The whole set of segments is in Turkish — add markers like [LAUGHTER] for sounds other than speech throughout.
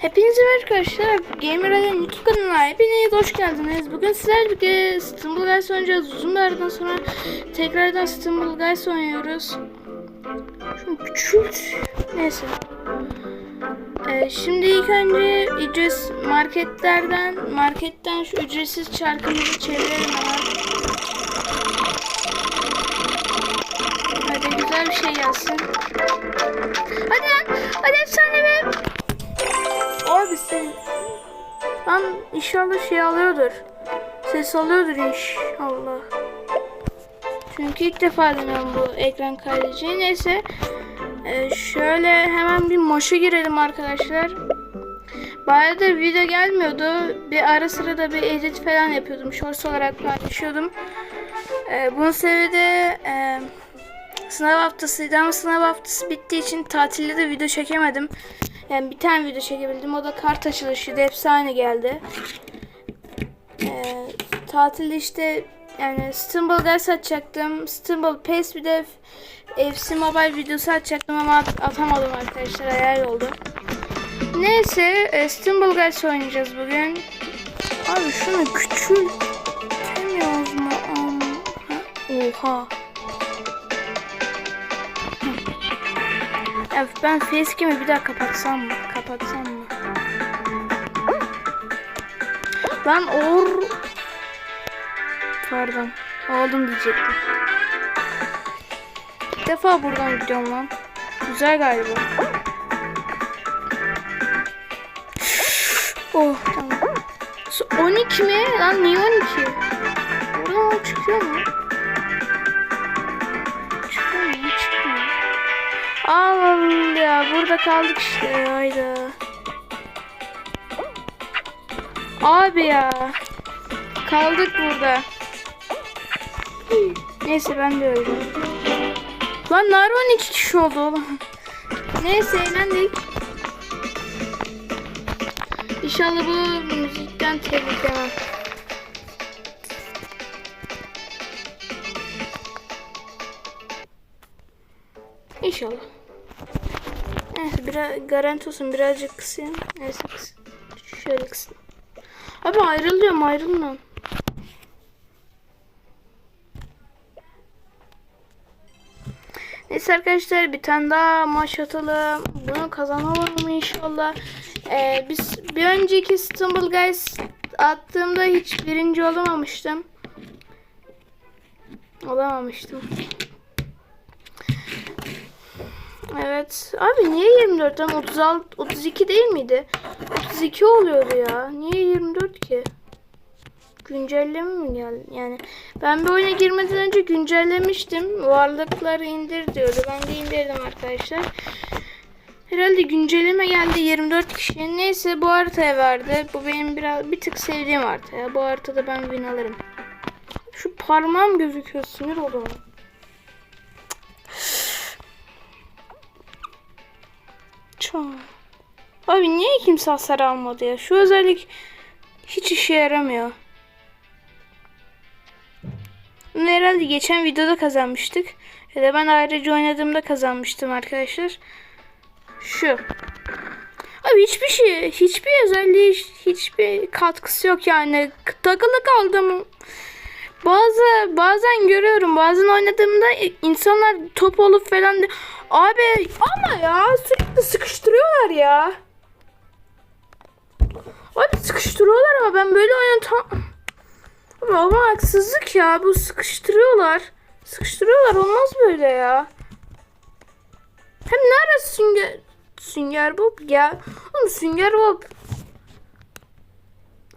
Hepinize merhaba arkadaşlar. Gamer YouTube kanalına hepiniz hoş geldiniz. Bugün sizlerle birlikte Stumble Guys oynayacağız. Uzun bir aradan sonra tekrardan Stumble Guys oynuyoruz. Şunu küçült. Neyse. Ee, şimdi ilk önce ücretsiz marketlerden marketten şu ücretsiz çarkımızı çevirelim. Hadi güzel bir şey gelsin. Hadi lan. Hadi efsane be. Abi sen... Lan inşallah şey alıyordur. Ses alıyordur inşallah. Çünkü ilk defa deniyorum bu ekran kaydediciyi. Neyse. Ee, şöyle hemen bir maşa girelim arkadaşlar. Bayağı da video gelmiyordu. Bir ara sıra da bir edit falan yapıyordum. Shorts olarak paylaşıyordum. Ee, bunun sebebi de e, sınav haftasıydı ama sınav haftası bittiği için tatilde de video çekemedim. Yani bir tane video çekebildim. O da kart açılışıydı. Hepsi aynı geldi. Ee, tatilde işte yani Stumble Guys açacaktım. Stumble Pace bir de FC Mobile videosu açacaktım ama at- atamadım arkadaşlar. Ayar oldu. Neyse e, Stumble Guys oynayacağız bugün. Abi şunu küçültemiyoruz mu? Oha. Ya ben facecam'i bir daha kapatsam mı? Kapatsam mı? Lan or... Pardon. Oldum diyecektim. İlk defa buradan gidiyorum lan. Güzel galiba. Oh tamam. Su- 12 mi? Lan niye 12? Buradan o çıkıyor mu? Burada kaldık işte hayda. Abi ya. Kaldık burada. Neyse ben de öldüm. Lan Narvan iki kişi oldu oğlum. Neyse eğlendik. İnşallah bu müzikten telif yemem. İnşallah. Neyse biraz garanti olsun birazcık kısayım. Neyse kıs. Şöyle kısayım. Abi ayrılıyorum ayrılmam. Neyse arkadaşlar bir tane daha maç atalım. Bunu kazanalım inşallah. Ee, biz bir önceki Stumble Guys attığımda hiç birinci olamamıştım. Olamamıştım. Evet. Abi niye 24'ten 36 32 değil miydi? 32 oluyordu ya. Niye 24 ki? Güncelleme mi geldi? Yani ben bir oyuna girmeden önce güncellemiştim. Varlıkları indir diyordu. Ben de indirdim arkadaşlar. Herhalde güncelleme geldi 24 kişi. Neyse bu haritaya verdi. Bu benim biraz bir tık sevdiğim harita ya. Bu haritada ben win alırım. Şu parmağım gözüküyor. Sinir oluyorum. Abi niye kimse hasar almadı ya? Şu özellik hiç işe yaramıyor. Bunu herhalde geçen videoda kazanmıştık. Ya da ben ayrıca oynadığımda kazanmıştım arkadaşlar. Şu. Abi hiçbir şey, hiçbir özelliği, hiçbir katkısı yok yani. Takılı kaldım. Bazı bazen görüyorum bazen oynadığımda insanlar top olup falan de, abi ama ya sürekli sıkıştırıyorlar ya. Abi sıkıştırıyorlar ama ben böyle oyunu tam Abi ama haksızlık ya bu sıkıştırıyorlar. Sıkıştırıyorlar olmaz böyle ya. Hem nerede sünger Sünger Bob ya? Oğlum Sünger Bob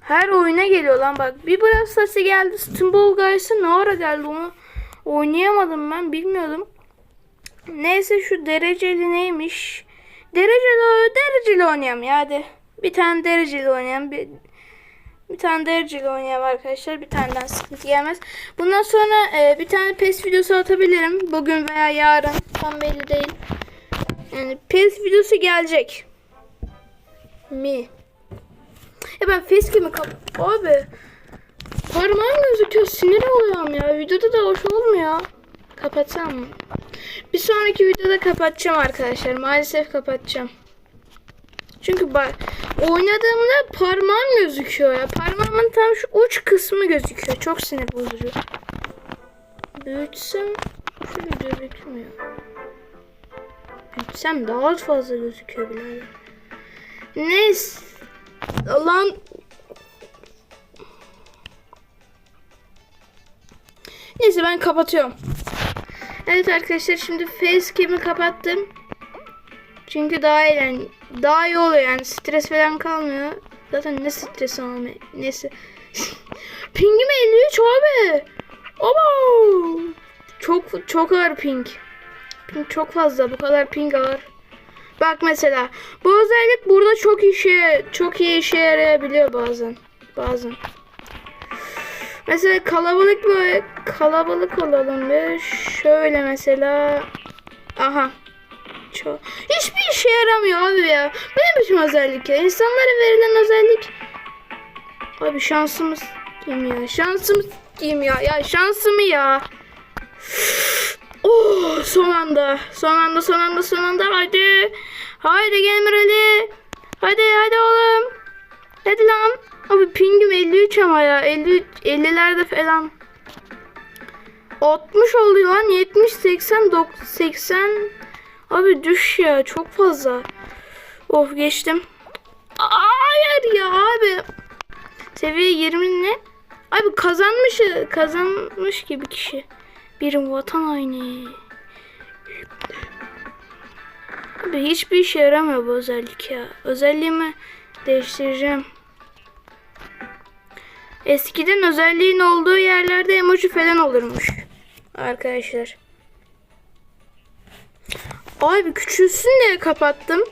her oyuna geliyor lan bak. Bir Brawl geldi. Stumble Guys'a ne ara geldi onu oynayamadım ben bilmiyordum. Neyse şu dereceli neymiş? Dereceli dereceli oynayalım ya hadi. Bir tane dereceli oynayalım. Bir, bir tane dereceli oynayalım arkadaşlar. Bir taneden sıkıntı gelmez. Bundan sonra e, bir tane PES videosu atabilirim. Bugün veya yarın. Tam belli değil. Yani PES videosu gelecek. Mi? Ya ben facecam'i kap... Abi. Parmağım gözüküyor. Sinir oluyorum ya. Videoda da hoş olmuyor. Kapatsam mı? Bir sonraki videoda kapatacağım arkadaşlar. Maalesef kapatacağım. Çünkü bak oynadığımda parmağım gözüküyor ya. Parmağımın tam şu uç kısmı gözüküyor. Çok sinir bozucu. Büyütsem şöyle gözükmüyor. Büyütsem daha fazla gözüküyor birader. Neyse. Lan Neyse ben kapatıyorum. Evet arkadaşlar şimdi facecam'i kapattım. Çünkü daha eğlen daha iyi oluyor yani stres falan kalmıyor. Zaten ne stres alma nesi. [LAUGHS] Pingim 53 abi. Abo. Çok çok ağır ping. Ping çok fazla bu kadar ping ağır. Bak mesela bu özellik burada çok işe çok iyi işe yarayabiliyor bazen. Bazen. Mesela kalabalık böyle kalabalık olalım bir. Şöyle mesela. Aha. Çok. Hiçbir işe yaramıyor abi ya. Bu ne biçim özellik ya? İnsanlara verilen özellik. Abi şansımız diyeyim ya. Şansımız diyeyim ya. Ya şansımı ya. Oh son anda. Son anda son anda son anda. Haydi. Haydi Gamer Ali. Hadi hadi oğlum. Hadi lan. Abi pingim 53 ama ya. 50 50'lerde falan. 60 oldu lan. 70 80 90 80 Abi düş ya çok fazla. Of geçtim. Hayır ya abi. Seviye 20 ne? Abi kazanmış kazanmış gibi kişi. Bir vatan haini. Abi hiçbir işe yaramıyor bu özellik ya. Özelliğimi değiştireceğim. Eskiden özelliğin olduğu yerlerde emoji falan olurmuş. Arkadaşlar. Abi küçülsün diye kapattım.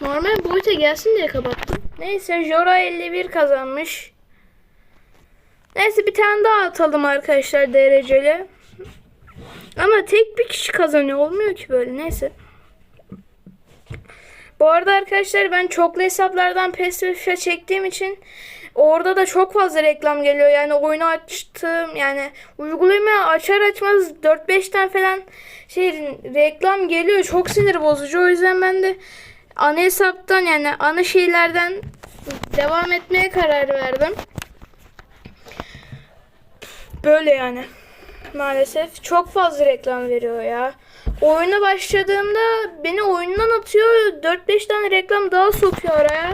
Normal boyuta gelsin diye kapattım. Neyse Jora 51 kazanmış. Neyse bir tane daha atalım arkadaşlar dereceli. Ama tek bir kişi kazanıyor. Olmuyor ki böyle. Neyse. Bu arada arkadaşlar ben çoklu hesaplardan PES ve çektiğim için orada da çok fazla reklam geliyor. Yani oyunu açtım yani uygulamayı açar açmaz 4-5 tane falan şey reklam geliyor. Çok sinir bozucu. O yüzden ben de ana hesaptan yani ana şeylerden devam etmeye karar verdim. Böyle yani. Maalesef çok fazla reklam veriyor ya. Oyuna başladığımda beni oyundan atıyor. 4-5 tane reklam daha sokuyor araya.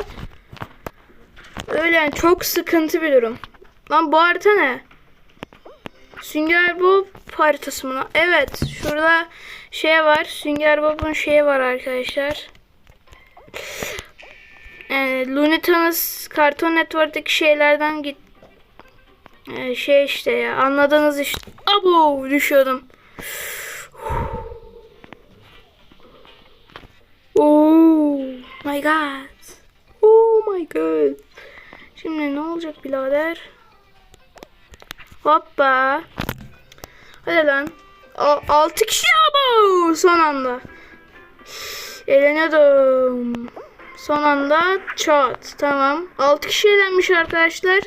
Öyle yani çok sıkıntı bir durum. Lan bu harita ne? Sünger Bob haritası mı? Evet. Şurada şey var. Sünger Bob'un şeyi var arkadaşlar. Yani Looney Tunes Cartoon Network'taki şeylerden git ee, şey işte ya anladınız işte. Abo düşüyordum. Oh my god. Oh my god. Şimdi ne olacak birader? Hoppa. Hadi lan. A 6 kişi abo son anda. Eğleniyordum. Son anda çat. Tamam. 6 kişi eğlenmiş arkadaşlar.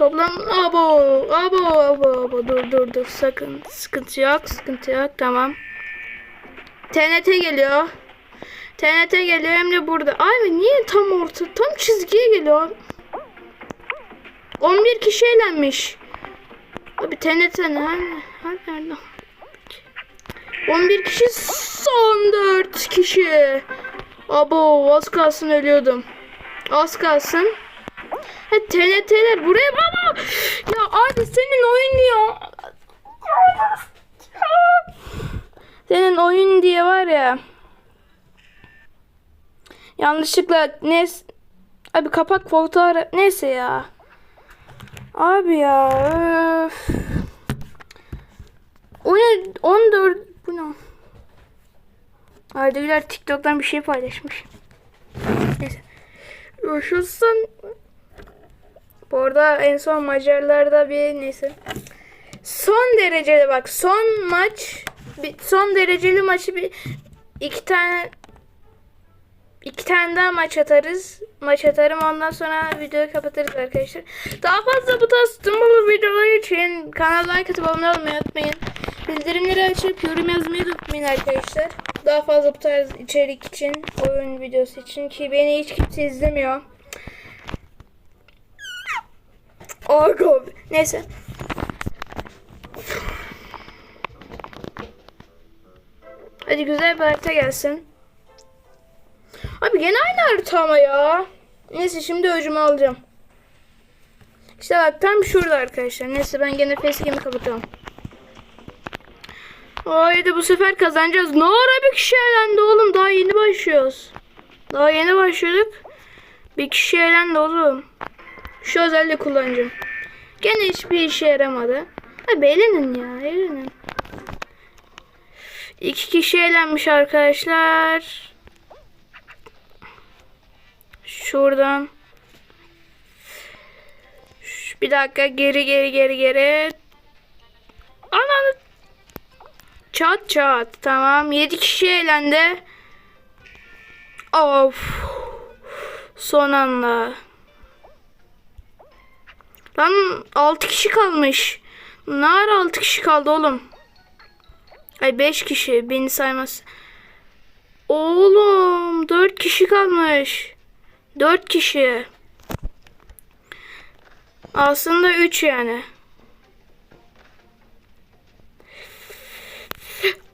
Toplam abo abo abo abo dur dur dur sakın sıkıntı yok sıkıntı yok tamam. TNT geliyor. TNT geliyor hem de burada. Abi niye tam orta tam çizgiye geliyor. 11 kişi eğlenmiş. Abi TNT nerede? Nerede? 11 kişi son 4 kişi. Abo az kalsın ölüyordum. Az kalsın. Ha, TNT'ler buraya baba. Ya abi senin oyun ya. Senin oyun diye var ya. Yanlışlıkla ne Abi kapak fotoğraf neyse ya. Abi ya. Öf. O ne? 14 bu ne? Arda TikTok'tan bir şey paylaşmış. Neyse. Yaşasın. Bu arada en son Macarlarda bir neyse. Son dereceli bak son maç son dereceli maçı bir iki tane iki tane daha maç atarız. Maç atarım ondan sonra videoyu kapatırız arkadaşlar. Daha fazla bu tarz tümbalı videolar için kanala like atıp abone olmayı unutmayın. Bildirimleri açıp yorum yazmayı unutmayın arkadaşlar. Daha fazla bu tarz içerik için, oyun videosu için ki beni hiç kimse izlemiyor. Argo. Neyse. Hadi güzel bir harita gelsin. Abi gene aynı harita ama ya. Neyse şimdi öcümü alacağım. İşte bak tam şurada arkadaşlar. Neyse ben gene facecam'i kapatıyorum. Haydi bu sefer kazanacağız. Ne ara bir kişi elendi oğlum. Daha yeni başlıyoruz. Daha yeni başladık. Bir kişi elendi oğlum. Şu özelliği kullanacağım. Gene hiçbir işe yaramadı. Abi eğlenin ya eğlenin. İki kişi eğlenmiş arkadaşlar. Şuradan. Bir dakika geri geri geri geri. Ananı. Çat çat. Tamam. Yedi kişi eğlendi. Of. Son anda. Lan 6 kişi kalmış. Ne ara 6 kişi kaldı oğlum? Ay 5 kişi beni saymaz. Oğlum 4 kişi kalmış. 4 kişi. Aslında 3 yani.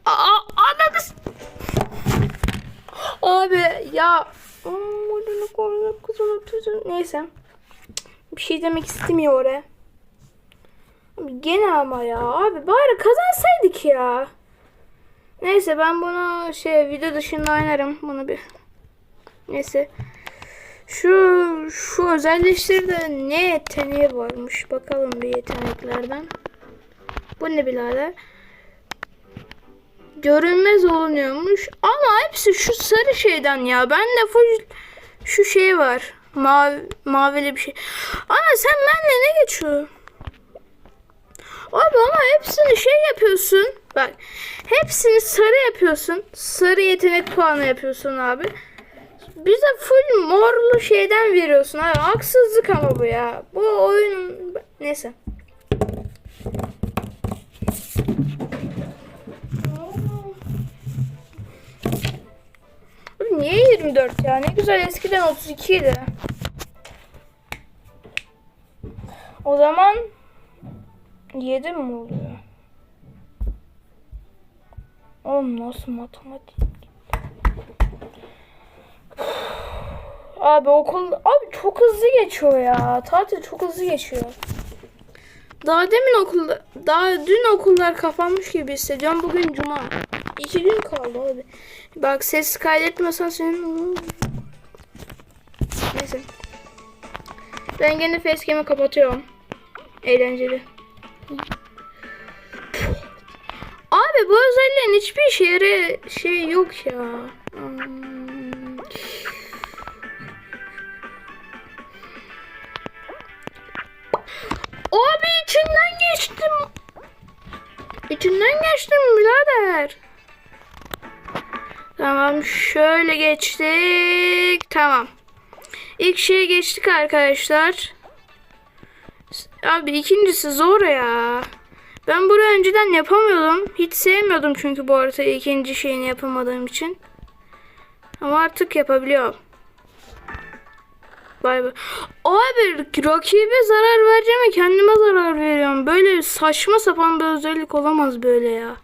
Aa, ananı s- Abi ya. Neyse. Şey demek istemiyor. Abi gene ama ya. Abi bari kazansaydık ya. Neyse ben bunu şey video dışında oynarım. Bunu bir. Neyse. Şu şu özelleştirde ne yeteneği varmış. Bakalım bir yeteneklerden. Bu ne birader? Görünmez olunuyormuş. Ama hepsi şu sarı şeyden ya. Ben de full şu şey var. Mavi, mavili bir şey. Ana sen benimle ne geçiyor? Abi ama hepsini şey yapıyorsun. Bak hepsini sarı yapıyorsun. Sarı yetenek puanı yapıyorsun abi. Bize full morlu şeyden veriyorsun abi. Haksızlık ama bu ya. Bu oyunun... Neyse. Niye 24 ya? Ne güzel eskiden 32 idi. O zaman 7 mi oluyor? Oğlum nasıl matematik? [SIGHS] Abi okul abi çok hızlı geçiyor ya. Tatil çok hızlı geçiyor. Daha demin okulda daha dün okullar kapanmış gibi hissediyorum. Bugün cuma. İki gün kaldı abi. Bak ses kaydetmesen senin Neyse. Ben gene facecam'i kapatıyorum. Eğlenceli. Abi bu özelliğin hiçbir işe yarı şey yok ya. Hmm. Abi içinden geçtim. İçinden geçtim birader. Tamam şöyle geçtik. Tamam. İlk şeye geçtik arkadaşlar. Abi ikincisi zor ya. Ben burayı önceden yapamıyordum. Hiç sevmiyordum çünkü bu haritayı ikinci şeyini yapamadığım için. Ama artık yapabiliyorum. Bay bay. Abi rakibe zarar vereceğime kendime zarar veriyorum. Böyle saçma sapan bir özellik olamaz böyle ya.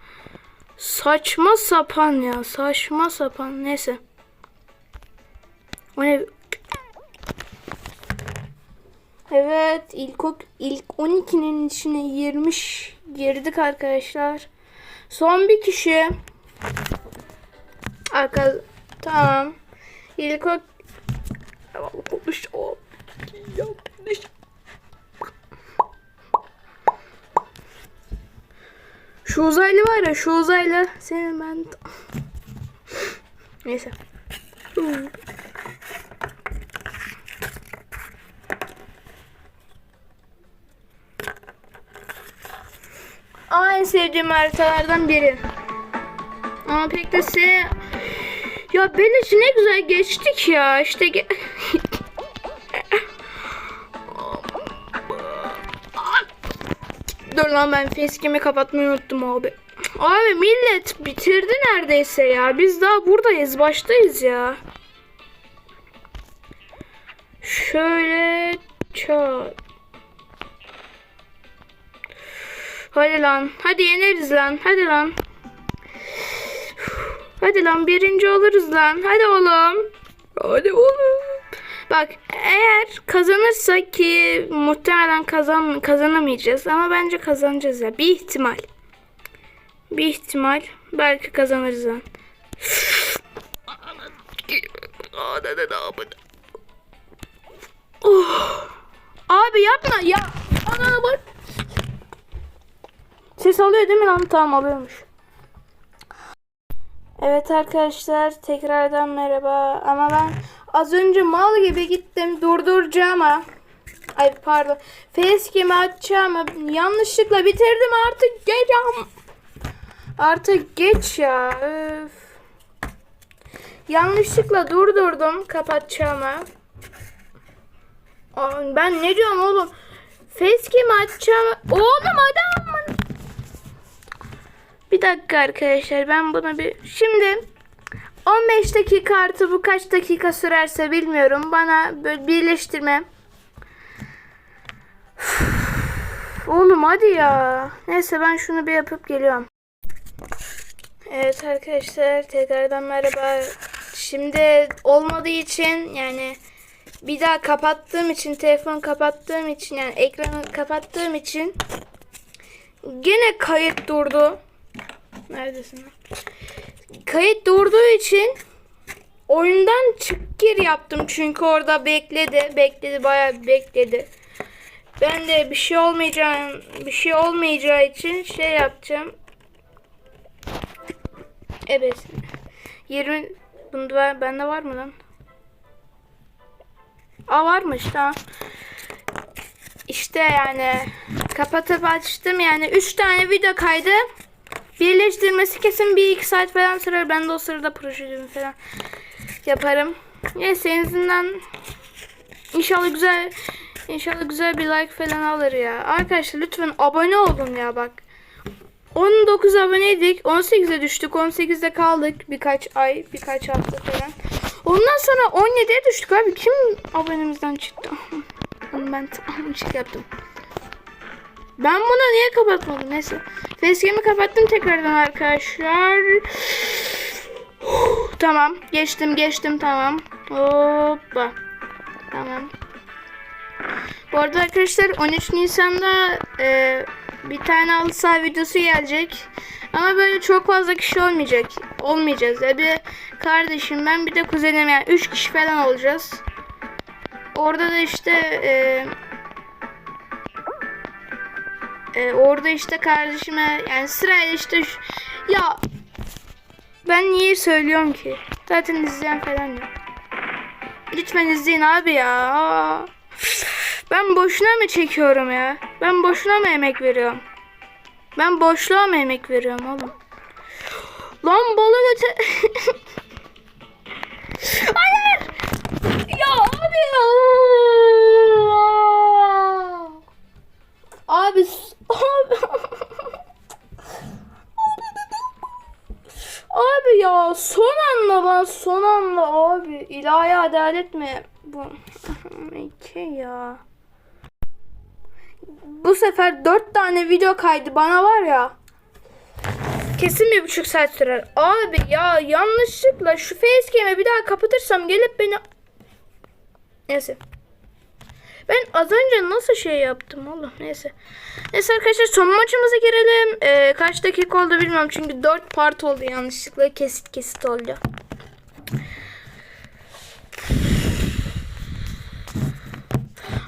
Saçma sapan ya. Saçma sapan. Neyse. O ne? Evet ilk ilk 12'nin içine girmiş girdik arkadaşlar. Son bir kişi. Arka tamam. İlk o. Şu uzaylı var ya şu uzaylı senin ben neyse. Aa, en sevdiğim haritalardan biri. Ama pek de se... Ya beleşi ne güzel geçtik ya. İşte ge... Dur lan ben facecam'i kapatmayı unuttum abi. Abi millet bitirdi neredeyse ya. Biz daha buradayız. Baştayız ya. Şöyle çat. Hadi lan. Hadi yeneriz lan. Hadi lan. Hadi lan birinci oluruz lan. Hadi oğlum. Hadi oğlum. Bak eğer kazanırsak ki muhtemelen kazan kazanamayacağız ama bence kazanacağız ya. Bir ihtimal. Bir ihtimal. Belki kazanırız lan. Oh. Abi yapma ya. Ana bak. Ses alıyor değil mi lan? Tamam alıyormuş. Evet arkadaşlar tekrardan merhaba ama ben az önce mal gibi gittim durduracağıma ay pardon facecam'i açacağıma yanlışlıkla bitirdim artık geç artık geç ya öf. yanlışlıkla durdurdum kapatacağıma Aa, ben ne diyorum oğlum facecam'i açacağım oğlum adam bir dakika arkadaşlar ben bunu bir şimdi 15 dakika artı bu kaç dakika sürerse bilmiyorum. Bana böyle birleştirme. Oğlum hadi ya. Neyse ben şunu bir yapıp geliyorum. Evet arkadaşlar tekrardan merhaba. Şimdi olmadığı için yani bir daha kapattığım için telefon kapattığım için yani ekranı kapattığım için gene kayıt durdu. Neredesin? Kayıt durduğu için oyundan çık gir yaptım çünkü orada bekledi, bekledi bayağı bekledi. Ben de bir şey olmayacağı bir şey olmayacağı için şey yapacağım. Evet. 20 bunda bende var mı lan? Aa varmış tamam. İşte yani kapatıp açtım yani 3 tane video kaydı. Birleştirmesi kesin bir iki saat falan sürer. Ben de o sırada prosedürümü falan yaparım. Neyse en azından inşallah güzel inşallah güzel bir like falan alır ya. Arkadaşlar lütfen abone olun ya bak. 19 aboneydik. 18'e düştük. 18'de kaldık. Birkaç ay, birkaç hafta falan. Ondan sonra 17'ye düştük abi. Kim abonemizden çıktı? [LAUGHS] Ben şey yaptım. Ben bunu niye kapatmadım? Neyse. Facecam'i kapattım tekrardan arkadaşlar. [SIGHS] tamam. Geçtim geçtim tamam. Hoppa. Tamam. Bu arada arkadaşlar 13 Nisan'da e, bir tane halı saha videosu gelecek. Ama böyle çok fazla kişi olmayacak. Olmayacağız. Ya bir kardeşim ben bir de kuzenim yani 3 kişi falan olacağız. Orada da işte e, e, orada işte kardeşime yani sırayla işte şu- ya ben niye söylüyorum ki? Zaten izleyen falan yok. Lütfen izleyin abi ya. Ben boşuna mı çekiyorum ya? Ben boşuna mı emek veriyorum? Ben boşluğa mı emek veriyorum oğlum? Lan balık öte... [LAUGHS] Hayır! Ya abi ya! Abi ya son anda lan son anda abi. İlahi adalet mi? Bu [LAUGHS] iki ya. Bu sefer dört tane video kaydı bana var ya. Kesin bir buçuk saat sürer. Abi ya yanlışlıkla şu facecam'i bir daha kapatırsam gelip beni neyse ben az önce nasıl şey yaptım oğlum neyse. Neyse arkadaşlar son maçımıza girelim. Ee, kaç dakika oldu bilmiyorum çünkü 4 part oldu yanlışlıkla kesit kesit oldu.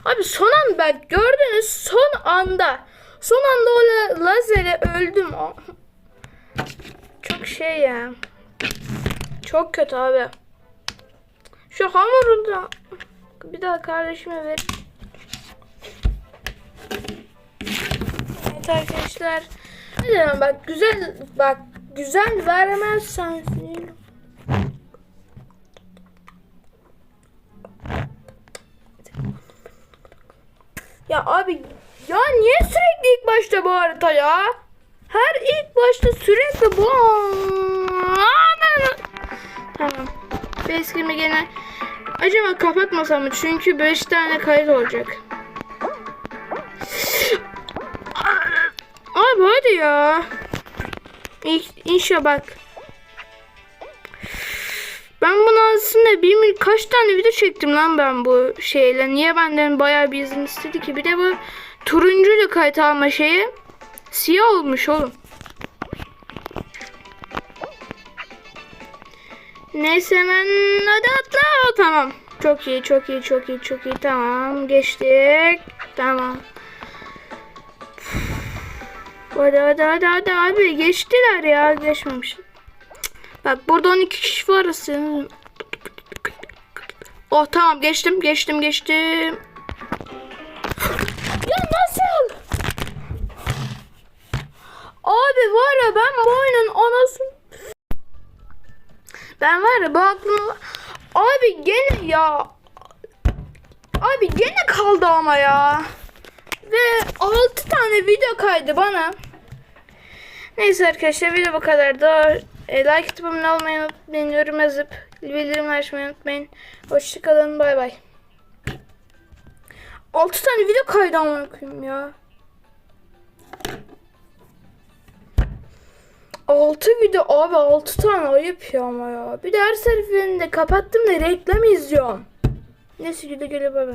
Abi son an bak gördünüz son anda son anda o la- lazere öldüm. Çok şey ya. Çok kötü abi. Şu hamuru da bir daha kardeşime ver. Evet arkadaşlar. Diyorum bak güzel bak güzel vermezsen Ya abi ya niye sürekli ilk başta bu harita ya? Her ilk başta sürekli bu. Tamam. Facecam'i gene acaba kapatmasam mı? Çünkü 5 tane kayıt olacak. Abi hadi ya. İnşa bak. Ben bunu aslında bir kaç tane video çektim lan ben bu şeyle. Niye benden bayağı bir izin istedi ki? Bir de bu turuncuyla kayıt alma şeyi siyah olmuş oğlum. Neyse hemen hadi atla. Tamam. Çok iyi, çok iyi, çok iyi, çok iyi. Tamam. Geçtik. Tamam. Hadi hadi hadi hadi abi geçtiler ya geçmemiş. Bak burada 12 kişi var senin. Oh tamam geçtim geçtim geçtim. ya nasıl? Abi var ya ben bu oyunun anasını ben var ya bu aklımı abi gene ya abi gene kaldı ama ya ve 6 tane video kaydı bana neyse arkadaşlar video bu kadar da e, like atıp abone unutmayın yorum yazıp bildirim açmayı unutmayın hoşçakalın bay bay 6 tane video kaydı koyayım ya 6 video abi 6 tane ayıp ya ama ya. Bir de her seferinde kapattım da reklam izliyorum. Neyse güle güle bay.